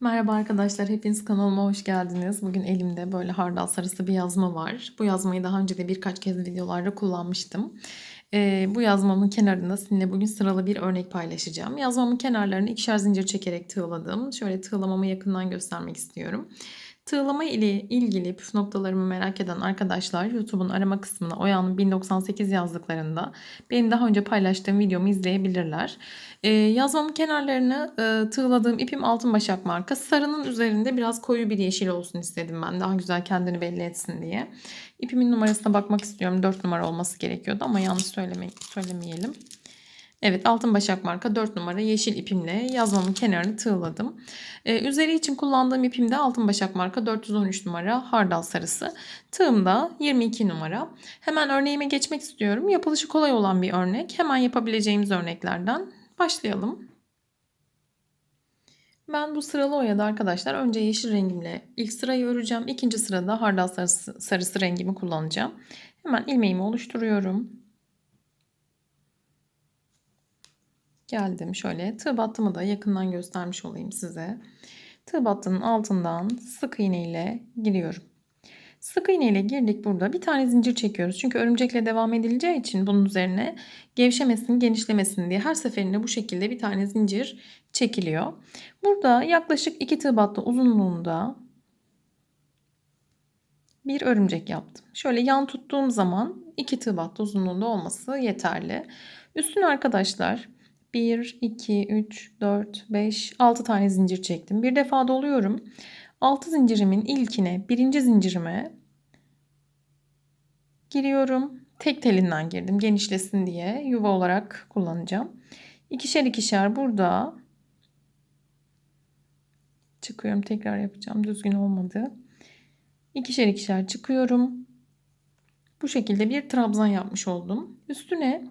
Merhaba arkadaşlar, hepiniz kanalıma hoş geldiniz. Bugün elimde böyle hardal sarısı bir yazma var. Bu yazmayı daha önce de birkaç kez videolarda kullanmıştım. Ee, bu yazmamın kenarında sizinle bugün sıralı bir örnek paylaşacağım. Yazmamın kenarlarını ikişer zincir çekerek tığladım. Şöyle tığlamamı yakından göstermek istiyorum. Tığlama ile ilgili püf noktalarımı merak eden arkadaşlar YouTube'un arama kısmına Oya'nın 1098 yazdıklarında benim daha önce paylaştığım videomu izleyebilirler. Ee, yazmamın kenarlarını e, tığladığım ipim altın başak marka. Sarının üzerinde biraz koyu bir yeşil olsun istedim ben. Daha güzel kendini belli etsin diye. İpimin numarasına bakmak istiyorum. 4 numara olması gerekiyordu ama yanlış söyleme, söylemeyelim. Evet altın başak marka 4 numara yeşil ipimle yazmamın kenarını tığladım. Ee, üzeri için kullandığım ipim de altın başak marka 413 numara hardal sarısı. Tığım da 22 numara. Hemen örneğime geçmek istiyorum. Yapılışı kolay olan bir örnek. Hemen yapabileceğimiz örneklerden başlayalım. Ben bu sıralı oyada arkadaşlar önce yeşil rengimle ilk sırayı öreceğim. İkinci sırada hardal sarısı, sarısı rengimi kullanacağım. Hemen ilmeğimi oluşturuyorum. Geldim şöyle tığ battımı da yakından göstermiş olayım size. Tığ battının altından sık iğne ile giriyorum. Sık iğne ile girdik burada. Bir tane zincir çekiyoruz. Çünkü örümcekle devam edileceği için bunun üzerine gevşemesin, genişlemesin diye her seferinde bu şekilde bir tane zincir çekiliyor. Burada yaklaşık iki tığ battı uzunluğunda bir örümcek yaptım. Şöyle yan tuttuğum zaman iki tığ battı uzunluğunda olması yeterli. Üstüne arkadaşlar 1, 2, 3, 4, 5, 6 tane zincir çektim. Bir defa doluyorum. 6 zincirimin ilkine, birinci zincirime giriyorum. Tek telinden girdim genişlesin diye yuva olarak kullanacağım. İkişer ikişer burada çıkıyorum. Tekrar yapacağım. Düzgün olmadı. İkişer ikişer çıkıyorum. Bu şekilde bir trabzan yapmış oldum. Üstüne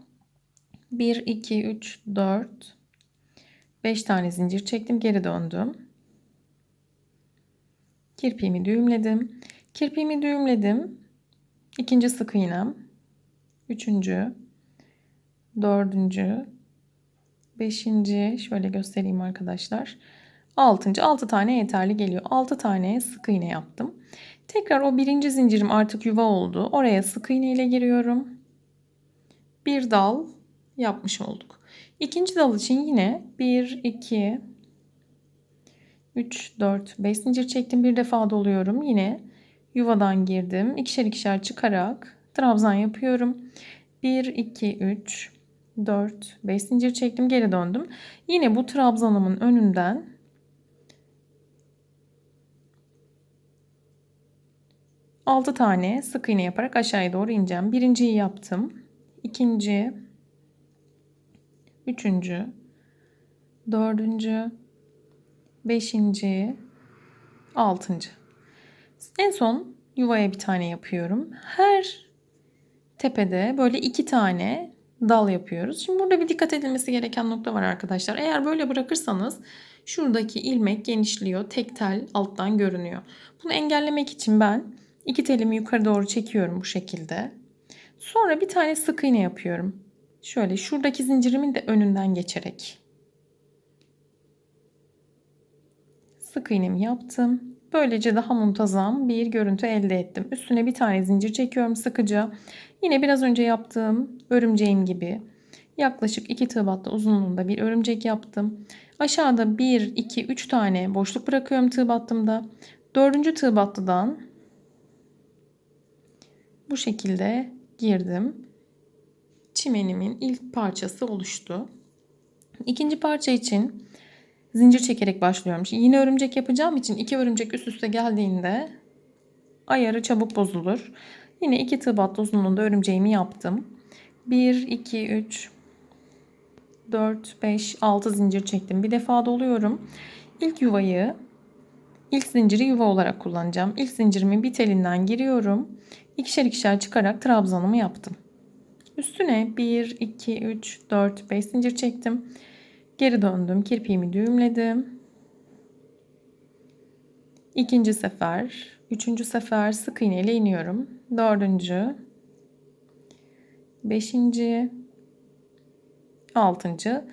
1, 2, 3, 4, 5 tane zincir çektim. Geri döndüm. Kirpiğimi düğümledim. Kirpiğimi düğümledim. İkinci sık iğnem. Üçüncü. Dördüncü. Beşinci. Şöyle göstereyim arkadaşlar. Altıncı. Altı tane yeterli geliyor. Altı tane sık iğne yaptım. Tekrar o birinci zincirim artık yuva oldu. Oraya sık iğne ile giriyorum. Bir dal yapmış olduk. İkinci dal için yine 1, 2, 3, 4, 5 zincir çektim. Bir defa doluyorum. Yine yuvadan girdim. İkişer ikişer çıkarak trabzan yapıyorum. 1, 2, 3, 4, 5 zincir çektim. Geri döndüm. Yine bu trabzanımın önünden altı tane sık iğne yaparak aşağıya doğru ineceğim. Birinciyi yaptım. İkinci, üçüncü, dördüncü, beşinci, altıncı. En son yuvaya bir tane yapıyorum. Her tepede böyle iki tane dal yapıyoruz. Şimdi burada bir dikkat edilmesi gereken nokta var arkadaşlar. Eğer böyle bırakırsanız şuradaki ilmek genişliyor. Tek tel alttan görünüyor. Bunu engellemek için ben iki telimi yukarı doğru çekiyorum bu şekilde. Sonra bir tane sık iğne yapıyorum. Şöyle şuradaki zincirimin de önünden geçerek. Sık iğnemi yaptım. Böylece daha muntazam bir görüntü elde ettim. Üstüne bir tane zincir çekiyorum sıkıca. Yine biraz önce yaptığım örümceğim gibi yaklaşık 2 tığ battı uzunluğunda bir örümcek yaptım. Aşağıda 1, 2, 3 tane boşluk bırakıyorum tığ battımda. Dördüncü tığ battıdan bu şekilde girdim çimenimin ilk parçası oluştu. İkinci parça için zincir çekerek başlıyorum. Şimdi yine örümcek yapacağım için iki örümcek üst üste geldiğinde ayarı çabuk bozulur. Yine iki tığ uzunluğunda örümceğimi yaptım. 1, 2, 3, 4, 5, 6 zincir çektim. Bir defa doluyorum. İlk yuvayı, ilk zinciri yuva olarak kullanacağım. İlk zincirimin bir telinden giriyorum. İkişer ikişer çıkarak trabzanımı yaptım. Üstüne 1, 2, 3, 4, 5 zincir çektim. Geri döndüm. Kirpiğimi düğümledim. İkinci sefer, üçüncü sefer sık iğne ile iniyorum. Dördüncü, beşinci, altıncı,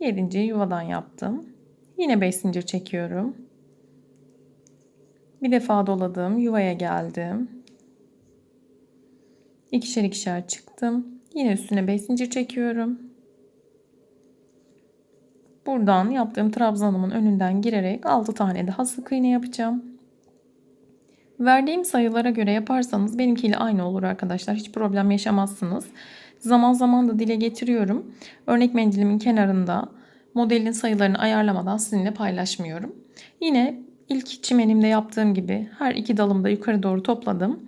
yedinci yuvadan yaptım. Yine 5 zincir çekiyorum. Bir defa doladım. Yuvaya geldim. İkişer ikişer çıktım. Yine üstüne 5 zincir çekiyorum. Buradan yaptığım trabzanımın önünden girerek 6 tane daha sık iğne yapacağım. Verdiğim sayılara göre yaparsanız benimkiyle aynı olur arkadaşlar. Hiç problem yaşamazsınız. Zaman zaman da dile getiriyorum. Örnek mendilimin kenarında modelin sayılarını ayarlamadan sizinle paylaşmıyorum. Yine ilk çimenimde yaptığım gibi her iki dalımı da yukarı doğru topladım.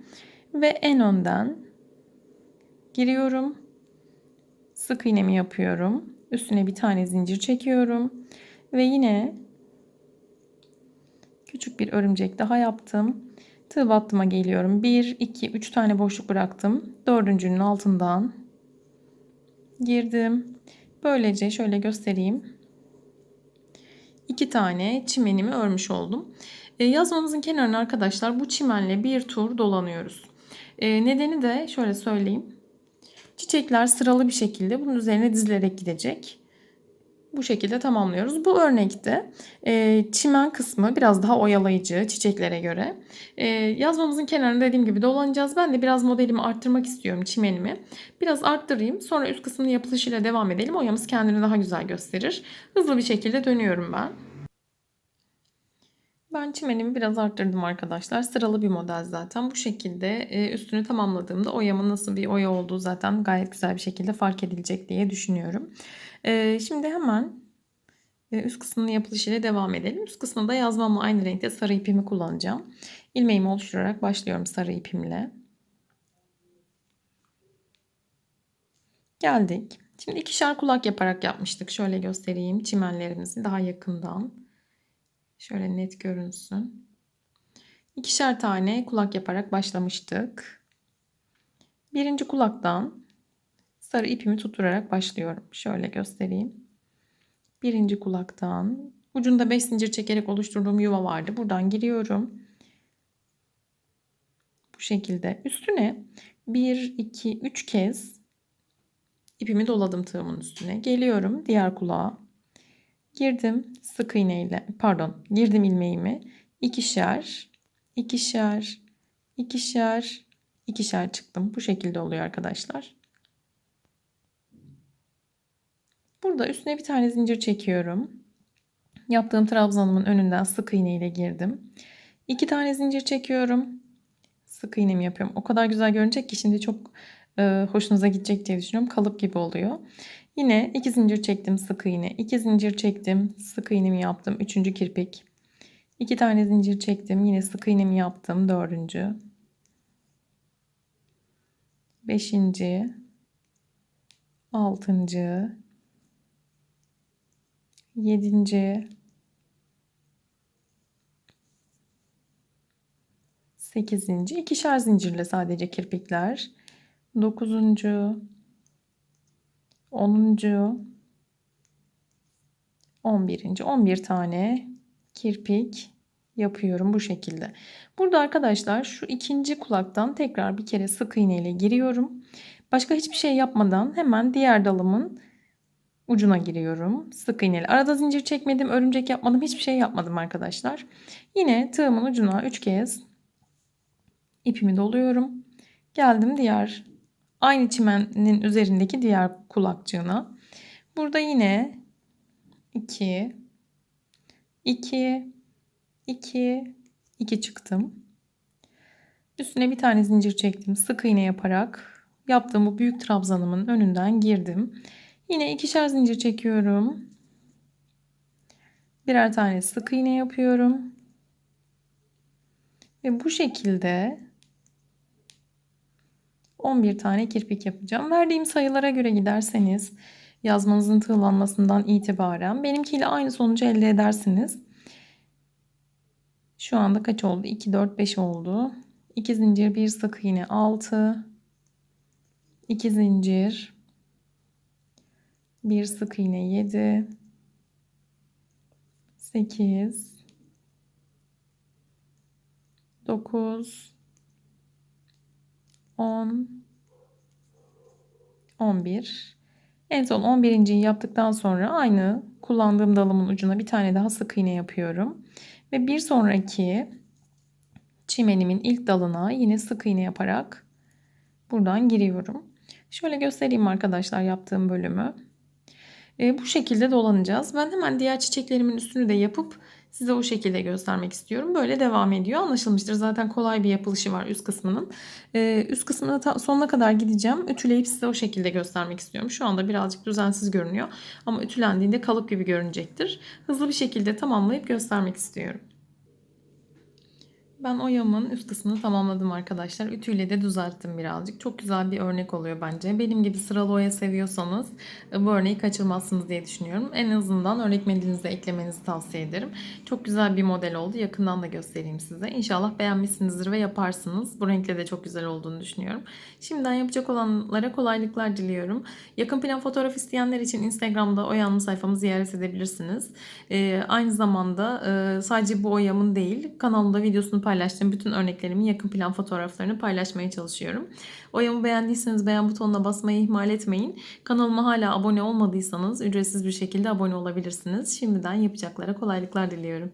Ve en önden giriyorum. Sık iğnemi yapıyorum. Üstüne bir tane zincir çekiyorum. Ve yine küçük bir örümcek daha yaptım. Tığ battıma geliyorum. 1, 2, 3 tane boşluk bıraktım. Dördüncünün altından girdim. Böylece şöyle göstereyim. 2 tane çimenimi örmüş oldum. E, yazmamızın kenarına arkadaşlar bu çimenle bir tur dolanıyoruz. E, nedeni de şöyle söyleyeyim. Çiçekler sıralı bir şekilde bunun üzerine dizilerek gidecek. Bu şekilde tamamlıyoruz. Bu örnekte e, çimen kısmı biraz daha oyalayıcı çiçeklere göre. E, yazmamızın kenarında dediğim gibi dolanacağız. Ben de biraz modelimi arttırmak istiyorum çimenimi. Biraz arttırayım. Sonra üst kısmının yapılışıyla devam edelim. Oyamız kendini daha güzel gösterir. Hızlı bir şekilde dönüyorum ben. Ben çimenimi biraz arttırdım arkadaşlar. Sıralı bir model zaten. Bu şekilde e, üstünü tamamladığımda oyamın nasıl bir oya olduğu zaten gayet güzel bir şekilde fark edilecek diye düşünüyorum. E, şimdi hemen e, üst kısmının yapılışıyla devam edelim. Üst kısmında yazmamla aynı renkte sarı ipimi kullanacağım. İlmeğimi oluşturarak başlıyorum sarı ipimle. Geldik. Şimdi ikişer kulak yaparak yapmıştık. Şöyle göstereyim çimenlerimizi daha yakından. Şöyle net görünsün. İkişer tane kulak yaparak başlamıştık. Birinci kulaktan sarı ipimi tutturarak başlıyorum. Şöyle göstereyim. Birinci kulaktan ucunda 5 zincir çekerek oluşturduğum yuva vardı. Buradan giriyorum. Bu şekilde üstüne 1 2 3 kez ipimi doladım tığımın üstüne. Geliyorum diğer kulağa. Girdim sık iğne ile pardon girdim ilmeğimi ikişer ikişer ikişer ikişer çıktım. Bu şekilde oluyor arkadaşlar. Burada üstüne bir tane zincir çekiyorum. Yaptığım trabzanımın önünden sık iğne ile girdim. İki tane zincir çekiyorum. Sık iğnemi yapıyorum. O kadar güzel görünecek ki şimdi çok e, hoşunuza gidecek diye düşünüyorum. Kalıp gibi oluyor. Yine iki zincir çektim sık iğne. iki zincir çektim. Sık iğnemi yaptım. Üçüncü kirpik. İki tane zincir çektim. Yine sık iğnemi yaptım. Dördüncü. Beşinci. Altıncı. Yedinci. Sekizinci. ikişer zincirle sadece kirpikler. Dokuzuncu. 10. 11. 11 tane kirpik yapıyorum bu şekilde. Burada arkadaşlar şu ikinci kulaktan tekrar bir kere sık iğne ile giriyorum. Başka hiçbir şey yapmadan hemen diğer dalımın ucuna giriyorum. Sık iğneyle. Arada zincir çekmedim, örümcek yapmadım, hiçbir şey yapmadım arkadaşlar. Yine tığımın ucuna 3 kez ipimi doluyorum. Geldim diğer Aynı çimenin üzerindeki diğer kulakçığına. Burada yine 2 2 2 2 çıktım. Üstüne bir tane zincir çektim. Sık iğne yaparak yaptığım bu büyük trabzanımın önünden girdim. Yine ikişer zincir çekiyorum. Birer tane sık iğne yapıyorum. Ve bu şekilde 11 tane kirpik yapacağım. Verdiğim sayılara göre giderseniz yazmanızın tığlanmasından itibaren benimkiyle aynı sonucu elde edersiniz. Şu anda kaç oldu? 2, 4, 5 oldu. 2 zincir, 1 sık iğne 6. 2 zincir. 1 sık iğne 7. 8. 9 10 11 en son 11. yaptıktan sonra aynı kullandığım dalımın ucuna bir tane daha sık iğne yapıyorum. Ve bir sonraki çimenimin ilk dalına yine sık iğne yaparak buradan giriyorum. Şöyle göstereyim arkadaşlar yaptığım bölümü. E, bu şekilde dolanacağız. Ben hemen diğer çiçeklerimin üstünü de yapıp size o şekilde göstermek istiyorum. Böyle devam ediyor. Anlaşılmıştır. Zaten kolay bir yapılışı var üst kısmının. E, üst kısmına sonuna kadar gideceğim. Ütüleyip size o şekilde göstermek istiyorum. Şu anda birazcık düzensiz görünüyor. Ama ütülendiğinde kalıp gibi görünecektir. Hızlı bir şekilde tamamlayıp göstermek istiyorum. Ben oyamın üst kısmını tamamladım arkadaşlar. Ütüyle de düzelttim birazcık. Çok güzel bir örnek oluyor bence. Benim gibi sıralı oya seviyorsanız e, bu örneği kaçırmazsınız diye düşünüyorum. En azından örnek mendilinize eklemenizi tavsiye ederim. Çok güzel bir model oldu. Yakından da göstereyim size. İnşallah beğenmişsinizdir ve yaparsınız. Bu renkle de çok güzel olduğunu düşünüyorum. Şimdiden yapacak olanlara kolaylıklar diliyorum. Yakın plan fotoğraf isteyenler için Instagram'da oyanma sayfamı ziyaret edebilirsiniz. Ee, aynı zamanda e, sadece bu oyamın değil kanalımda videosunu paylaştığım bütün örneklerimin yakın plan fotoğraflarını paylaşmaya çalışıyorum. Oyamı beğendiyseniz beğen butonuna basmayı ihmal etmeyin. Kanalıma hala abone olmadıysanız ücretsiz bir şekilde abone olabilirsiniz. Şimdiden yapacaklara kolaylıklar diliyorum.